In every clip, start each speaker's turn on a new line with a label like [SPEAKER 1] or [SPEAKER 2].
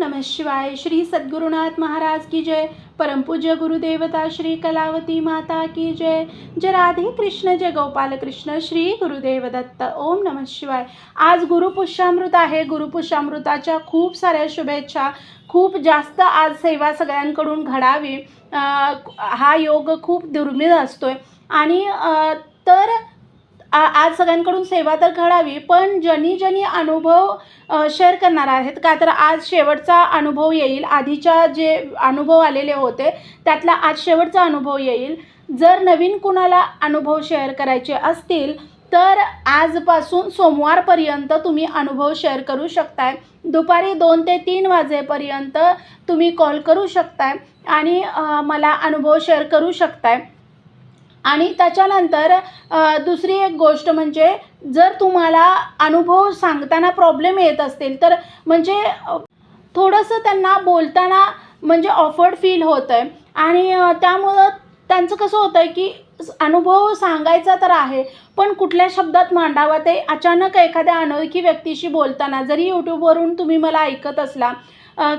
[SPEAKER 1] नमः शिवाय श्री सद्गुरुनाथ महाराज की जय। परमपूज्य गुरुदेवता श्री कलावती माता की जय। जय राधे कृष्ण जय गोपाल कृष्ण श्री गुरुदेव दत्त। ओम नमः शिवाय। आज गुरुपुष्यामृत आहे. गुरुपुष्यामृताच्या खूप साऱ्या शुभेच्छा. खूप जास्त आज सेवा सगळ्यांकडून घडावी. हा योग खूप दुर्मिळ असतोय. आणि तर आ आज सगळ्यांकडून सेवा तर घडावी पण ज्यांनी ज्यांनी अनुभव शेअर करणार आहेत. का तर आज शेवटचा अनुभव येईल. आधीच्या जे अनुभव आलेले होते त्यातला आज शेवटचा अनुभव येईल. जर नवीन कुणाला अनुभव शेअर करायचे असतील तर आजपासून सोमवारपर्यंत तुम्ही अनुभव शेअर करू शकताय. दुपारी दोन ते तीन वाजेपर्यंत तुम्ही कॉल करू शकताय आणि मला अनुभव शेअर करू शकताय. आणि त्याच्यानंतर दुसरी एक गोष्ट म्हणजे जर तुम्हाला अनुभव सांगताना प्रॉब्लेम येत असतील तर म्हणजे थोडंसं त्यांना बोलताना म्हणजे ऑफर्ड फील होतं आहे आणि त्यामुळं त्यांचं कसं होतं आहे की अनुभव सांगायचा तर आहे पण कुठल्या शब्दात मांडावा ते अचानक एखाद्या अनोळखी व्यक्तीशी बोलताना जरी यूट्यूबवरून तुम्ही मला ऐकत असला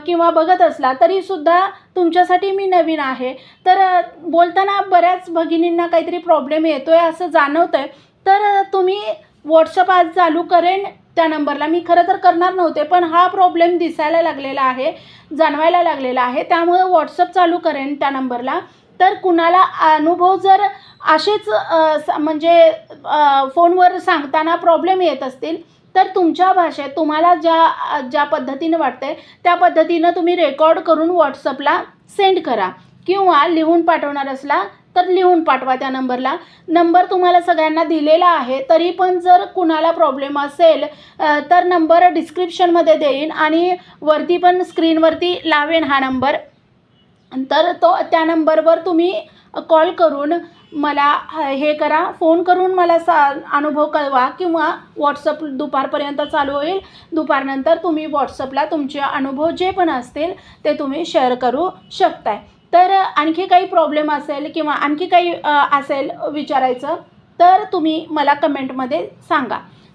[SPEAKER 1] किंवा बघत असला तरीसुद्धा तुमच्यासाठी मी नवीन आहे. तर बोलताना बऱ्याच भगिनींना काहीतरी प्रॉब्लेम येतो आहे असं जाणवतं आहे तर तुम्ही व्हॉट्सअप आज चालू करेन त्या नंबरला. मी खरं तर करणार नव्हते पण हा प्रॉब्लेम दिसायला लागलेला आहे जाणवायला लागलेला आहे. त्यामुळे व्हॉट्सअप चालू करेन त्या नंबरला. तर कुणाला अनुभव जर असेच स- म्हणजे फोनवर सांगताना प्रॉब्लेम येत असतील तर तुमच्या भाषेत तुम्हाला ज्या ज्या पद्धतीनं वाटतंय त्या पद्धतीनं तुम्ही रेकॉर्ड करून व्हॉट्सअपला सेंड करा. किंवा लिहून पाठवणार असला तर लिहून पाठवा त्या नंबरला. नंबर तुम्हाला सगळ्यांना दिलेला आहे तरी पण जर कुणाला प्रॉब्लेम असेल तर नंबर डिस्क्रिप्शनमध्ये देईन आणि वरती पण स्क्रीनवरती लावेन हा नंबर. तर तो त्या नंबरवर तुम्ही कॉल करून मला हे करा फोन करून मला सा अनुभव कळवा किंवा व्हॉट्सअप दुपारपर्यंत चालू होईल. दुपारनंतर तुम्ही व्हॉट्सअपला तुमचे अनुभव जे पण असतील ते तुम्ही शेअर करू शकताय. तर आणखी काही प्रॉब्लेम असेल किंवा आणखी काही असेल विचारायचं तर तुम्ही मला कमेंटमध्ये सांगा.